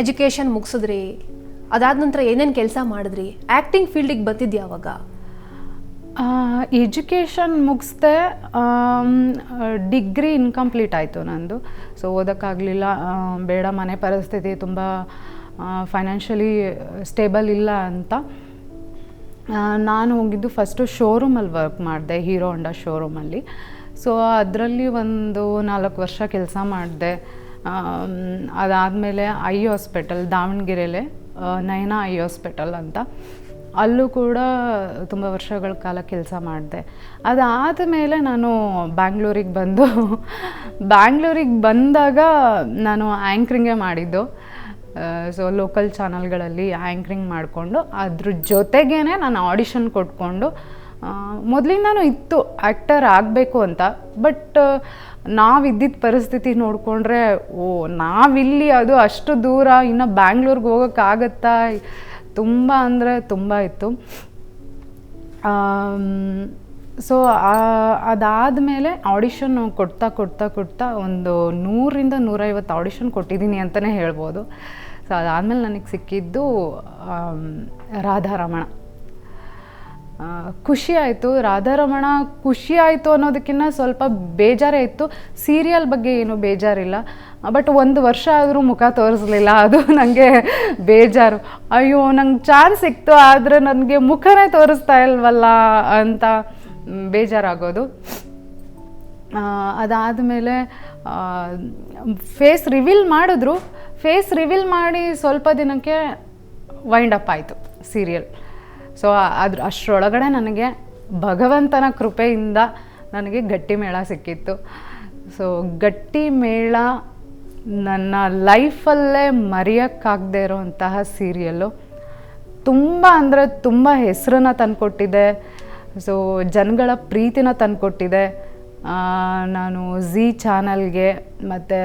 Education ಮುಗಿಸಿದ್ರಿ. ಅದಾದ ನಂತರ ಏನೇನು ಕೆಲಸ ಮಾಡಿದ್ರಿ? ಆ್ಯಕ್ಟಿಂಗ್ ಫೀಲ್ಡಿಗೆ ಬಂದಿದ್ದು ಯಾವಾಗ ಎಜುಕೇಷನ್ ಮುಗಿಸ್ದೆ ಡಿಗ್ರಿ ಇನ್ಕಂಪ್ಲೀಟ್ ಆಯಿತು ನಂದು. ಸೊ ಓದೋಕ್ಕಾಗಲಿಲ್ಲ. ಬೇಡ, ಮನೆ ಪರಿಸ್ಥಿತಿ ತುಂಬ ಫೈನಾನ್ಷಿಯಲಿ ಸ್ಟೇಬಲ್ ಇಲ್ಲ ಅಂತ. ನಾನು ಹೋಗಿದ್ದು ಫಸ್ಟು ಶೋರೂಮಲ್ಲಿ ವರ್ಕ್ ಮಾಡಿದೆ ಹೀರೋ ಹೊಂಡಾ ಶೋರೂಮಲ್ಲಿ ಸೊ ಅದರಲ್ಲಿ ಒಂದು ನಾಲ್ಕು ವರ್ಷ ಕೆಲಸ ಮಾಡಿದೆ. ಅದಾದಮೇಲೆ ಐ ಹಾಸ್ಪಿಟಲ್, ದಾವಣಗೆರೆಲೆ ನಯನಾ ಐ ಹಾಸ್ಪಿಟಲ್ ಅಂತ. ಅಲ್ಲೂ ಕೂಡ ತುಂಬ ವರ್ಷಗಳ ಕಾಲ ಕೆಲಸ ಮಾಡಿದೆ. ಅದಾದ ಮೇಲೆ ನಾನು ಬ್ಯಾಂಗ್ಳೂರಿಗೆ ಬಂದು, ಬ್ಯಾಂಗ್ಳೂರಿಗೆ ಬಂದಾಗ ನಾನು ಆ್ಯಂಕ್ರಿಂಗೇ ಮಾಡಿದ್ದು. ಸೊ ಲೋಕಲ್ ಚಾನಲ್ಗಳಲ್ಲಿ ಆ್ಯಂಕ್ರಿಂಗ್ ಮಾಡಿಕೊಂಡು, ಅದ್ರ ಜೊತೆಗೇ ನಾನು ಆಡಿಷನ್ ಕೊಟ್ಕೊಂಡು ಮೊದಲಿಂದನೂ ಇತ್ತು ಆ್ಯಕ್ಟರ್ ಆಗಬೇಕು ಅಂತ ಬಟ್ ನಾವಿದ್ದಿದ್ದ ಪರಿಸ್ಥಿತಿ ನೋಡಿಕೊಂಡ್ರೆ, ಓ, ನಾವಿಲ್ಲಿ ಅದು ಅಷ್ಟು ದೂರ, ಇನ್ನು ಬ್ಯಾಂಗ್ಳೂರ್ಗೆ ಹೋಗೋಕ್ಕಾಗತ್ತಾ ತುಂಬ ಅಂದರೆ ತುಂಬ ಇತ್ತು. ಸೊ ಅದಾದಮೇಲೆ ಆಡಿಷನ್ ಕೊಡ್ತಾ ಕೊಡ್ತಾ ಕೊಡ್ತಾ ಒಂದು ನೂರಿಂದ ನೂರೈವತ್ತು ಆಡಿಷನ್ ಕೊಟ್ಟಿದ್ದೀನಿ ಅಂತಲೇ ಹೇಳ್ಬೋದು. ಸೊ ಅದಾದಮೇಲೆ ನನಗೆ ಸಿಕ್ಕಿದ್ದು ರಾಧಾರಮಣ. ಖುಷಿ ಆಯಿತು ರಾಧಾರಮಣ ಖುಷಿ ಆಯಿತು ಅನ್ನೋದಕ್ಕಿಂತ ಸ್ವಲ್ಪ ಬೇಜಾರೇ ಇತ್ತು. ಸೀರಿಯಲ್ ಬಗ್ಗೆ ಏನು ಬೇಜಾರಿಲ್ಲ. ಬಟ್ ಒಂದು ವರ್ಷ ಆದರೂ ಮುಖ ತೋರಿಸ್ಲಿಲ್ಲ. ಅದು ನನಗೆ ಬೇಜಾರು. ಅಯ್ಯೋ, ನಂಗೆ ಚಾನ್ಸ್ ಸಿಕ್ತು, ಆದರೆ ನನಗೆ ಮುಖನೇ ತೋರಿಸ್ತಾ ಇಲ್ವಲ್ಲ ಅಂತ ಬೇಜಾರಾಗೋದು. ಅದಾದಮೇಲೆ ಫೇಸ್ ರಿವೀಲ್ ಮಾಡಿದ್ರು. ಫೇಸ್ ರಿವೀಲ್ ಮಾಡಿ ಸ್ವಲ್ಪ ದಿನಕ್ಕೆ ವೈಂಡ್ ಅಪ್ ಆಯಿತು ಸೀರಿಯಲ್. ಸೊ ಅದ್ರ ಅಷ್ಟರೊಳಗಡೆ ನನಗೆ ಭಗವಂತನ ಕೃಪೆಯಿಂದ ನನಗೆ ಗಟ್ಟಿ ಮೇಳ ಸಿಕ್ಕಿತ್ತು. ಸೊ ಗಟ್ಟಿ ಮೇಳ ನನ್ನ ಲೈಫಲ್ಲೇ ಮರೆಯೋಕ್ಕಾಗದೆ ಇರೋವಂತಹ ಸೀರಿಯಲ್ಲು. ತುಂಬ ಅಂದರೆ ತುಂಬ ಹೆಸರನ್ನ ತಂದುಕೊಟ್ಟಿದೆ. ಸೊ ಜನಗಳ ಪ್ರೀತಿನ ತಂದುಕೊಟ್ಟಿದೆ. ನಾನು ಝೀ ಚಾನಲ್ಗೆ ಮತ್ತು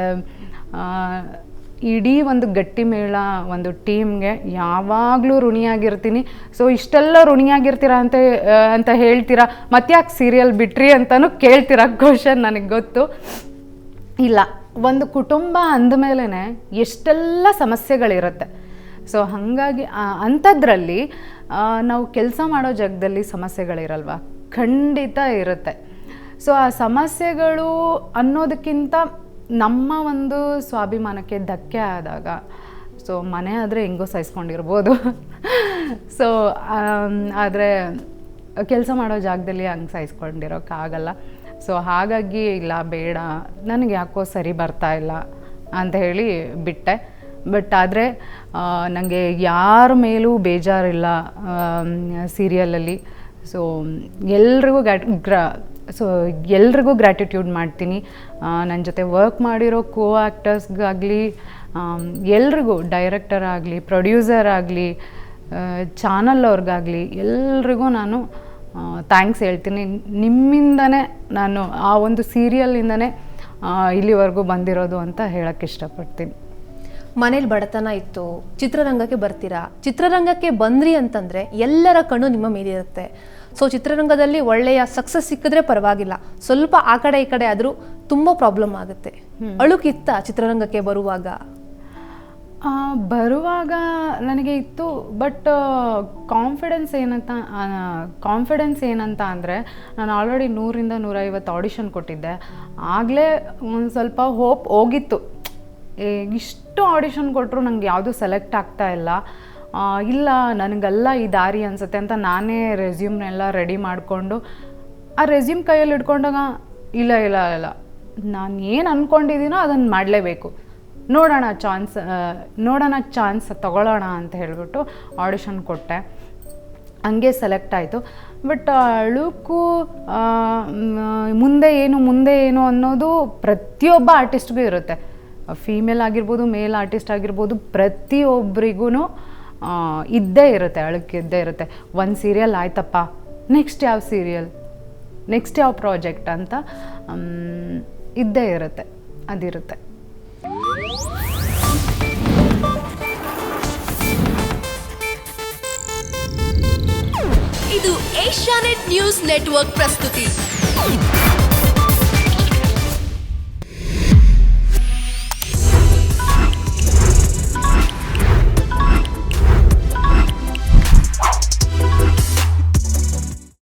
ಇಡೀ ಒಂದು ಗಟ್ಟಿ ಮೇಳ, ಒಂದು ಟೀಮ್ಗೆ ಯಾವಾಗಲೂ ಋಣಿಯಾಗಿರ್ತೀನಿ. ಸೊ ಇಷ್ಟೆಲ್ಲ ಋಣಿಯಾಗಿರ್ತೀರ ಅಂತ ಅಂತ ಹೇಳ್ತೀರಾ? ಮತ್ತ್ಯಾಕೆ ಸೀರಿಯಲ್ ಬಿಟ್ರಿ ಅಂತಲೂ ಕೇಳ್ತೀರಾ? ಕ್ವಶನ್ ನನಗೆ ಗೊತ್ತು. ಇಲ್ಲ, ಒಂದು ಕುಟುಂಬ ಅಂದಮೇಲೆ ಎಷ್ಟೆಲ್ಲ ಸಮಸ್ಯೆಗಳಿರುತ್ತೆ. ಸೊ ಹಾಗಾಗಿ ಅಂಥದ್ರಲ್ಲಿ ನಾವು ಕೆಲಸ ಮಾಡೋ ಜಾಗದಲ್ಲಿ ಸಮಸ್ಯೆಗಳಿರಲ್ವ? ಖಂಡಿತ ಇರುತ್ತೆ. ಸೊ ಆ ಸಮಸ್ಯೆಗಳು ಅನ್ನೋದಕ್ಕಿಂತ ನಮ್ಮ ಒಂದು ಸ್ವಾಭಿಮಾನಕ್ಕೆ ಧಕ್ಕೆ ಆದಾಗ ಸೊ ಮನೆ ಆದರೆ ಹೆಂಗೋ ಸಹಿಸ್ಕೊಂಡಿರ್ಬೋದು. ಸೊ ಆದರೆ ಕೆಲಸ ಮಾಡೋ ಜಾಗದಲ್ಲಿ ಹಂಗೆ ಸಹಿಸ್ಕೊಂಡಿರೋಕ್ಕಾಗಲ್ಲ ಸೊ ಹಾಗಾಗಿ ಇಲ್ಲ, ಬೇಡ, ನನಗೆ ಯಾಕೋ ಸರಿ ಬರ್ತಾ ಇಲ್ಲ ಅಂತ ಹೇಳಿ ಬಿಟ್ಟೆ. ಬಟ್ ಆದರೆ ನನಗೆ ಯಾರ ಮೇಲೂ ಬೇಜಾರಿಲ್ಲ ಸೀರಿಯಲಲ್ಲಿ ಸೊ ಎಲ್ರಿಗೂ ಗ್ರ ಸೊ ಎಲ್ರಿಗೂ ಗ್ರ್ಯಾಟಿಟ್ಯೂಡ್ ಮಾಡ್ತೀನಿ. ನನ್ನ ಜೊತೆ ವರ್ಕ್ ಮಾಡಿರೋ ಕೋ ಆ್ಯಕ್ಟರ್ಸ್ಗಾಗಲಿ ಎಲ್ರಿಗೂ ಡೈರೆಕ್ಟರ್ ಆಗಲಿ ಪ್ರೊಡ್ಯೂಸರ್ ಆಗಲಿ ಚಾನಲ್ ಅವ್ರಿಗಾಗಲಿ, ಎಲ್ರಿಗೂ ನಾನು ಥ್ಯಾಂಕ್ಸ್ ಹೇಳ್ತೀನಿ. ನಿಮ್ಮಿಂದನೇ ನಾನು ಆ ಒಂದು ಸೀರಿಯಲಿಂದನೇ ಇಲ್ಲಿವರೆಗೂ ಬಂದಿರೋದು ಅಂತ ಹೇಳೋಕ್ಕೆ ಇಷ್ಟಪಡ್ತೀನಿ. ಮನೇಲಿ ಬಡತನ ಇತ್ತು ಚಿತ್ರರಂಗಕ್ಕೆ ಬರ್ತೀರಾ? ಚಿತ್ರರಂಗಕ್ಕೆ ಬಂದ್ರಿ ಅಂತಂದ್ರೆ ಎಲ್ಲರ ಕಣ್ಣು ನಿಮ್ಮ ಮೇಲಿರುತ್ತೆ ಸೊ ಚಿತ್ರರಂಗದಲ್ಲಿ ಒಳ್ಳೆಯ ಸಕ್ಸಸ್ ಸಿಕ್ಕಿದ್ರೆ ಪರವಾಗಿಲ್ಲ. ಸ್ವಲ್ಪ ಆ ಕಡೆ ಈ ಕಡೆ ಆದರೂ ತುಂಬ ಪ್ರಾಬ್ಲಮ್ ಆಗುತ್ತೆ. ಅಳುಕಿತ್ತ ಚಿತ್ರರಂಗಕ್ಕೆ ಬರುವಾಗ? ಬರುವಾಗ ನನಗೆ ಇತ್ತು ಬಟ್ ಕಾನ್ಫಿಡೆನ್ಸ್ ಏನಂತ ಕಾನ್ಫಿಡೆನ್ಸ್ ಏನಂತ ಅಂದರೆ ನಾನು ಆಲ್ರೆಡಿ ನೂರಿಂದ ನೂರೈವತ್ತು ಆಡಿಷನ್ ಕೊಟ್ಟಿದ್ದೆ. ಆಗಲೇ ಒಂದು ಸ್ವಲ್ಪ ಹೋಪ್ ಹೋಗಿತ್ತು. ಇಷ್ಟು ಆಡಿಷನ್ ಕೊಟ್ಟರು ನಂಗೆ ಯಾವುದು ಸೆಲೆಕ್ಟ್ ಆಗ್ತಾ ಇಲ್ಲ. ಇಲ್ಲ, ನನಗಲ್ಲ ಈ ದಾರಿ ಅನಿಸುತ್ತೆ ಅಂತ ನಾನೇ ರೆಸ್ಯೂಮ್ನೆಲ್ಲ ರೆಡಿ ಮಾಡಿಕೊಂಡು, ಆ ರೆಸ್ಯೂಮ್ ಕೈಯಲ್ಲಿ ಇಟ್ಕೊಂಡಾಗ ಇಲ್ಲ ಇಲ್ಲ ಇಲ್ಲ. ನಾನು ಏನು ಅಂದ್ಕೊಂಡಿದ್ದೀನೋ ಅದನ್ನು ಮಾಡಲೇಬೇಕು. ನೋಡೋಣ ಚಾನ್ಸ್ ನೋಡೋಣ ಚಾನ್ಸ್ ತಗೊಳ್ಳೋಣ ಅಂತ ಹೇಳಿಬಿಟ್ಟು ಆಡಿಷನ್ ಕೊಟ್ಟೆ. ಹಂಗೆ ಸೆಲೆಕ್ಟ್ ಆಯಿತು. ಬಟ್ ಅಳುಕು ಮುಂದೆ ಏನು ಮುಂದೆ ಏನು ಅನ್ನೋದು ಪ್ರತಿಯೊಬ್ಬ ಆರ್ಟಿಸ್ಟ್ಗೂ ಇರುತ್ತೆ. ಫೀಮೇಲ್ ಆಗಿರ್ಬೋದು ಮೇಲ್ ಆರ್ಟಿಸ್ಟ್ ಆಗಿರ್ಬೋದು ಪ್ರತಿಯೊಬ್ಬರಿಗೂ ಇದ್ದೇ ಇರುತ್ತೆ ಅಳಕ್ಕಿದ್ದೇ ಇರುತ್ತೆ. ಒಂದು ಸೀರಿಯಲ್ ಆಯ್ತಪ್ಪ ನೆಕ್ಸ್ಟ್ ಯಾವ ಸೀರಿಯಲ್ ನೆಕ್ಸ್ಟ್ ಯಾವ ಪ್ರಾಜೆಕ್ಟ್ ಅಂತ ಇದ್ದೇ ಇರುತ್ತೆ, ಅದಿರುತ್ತೆ. ಇದು ಏಷ್ಯಾನೆಟ್ ನ್ಯೂಸ್ ನೆಟ್ವರ್ಕ್ ಪ್ರಸ್ತುತಿ.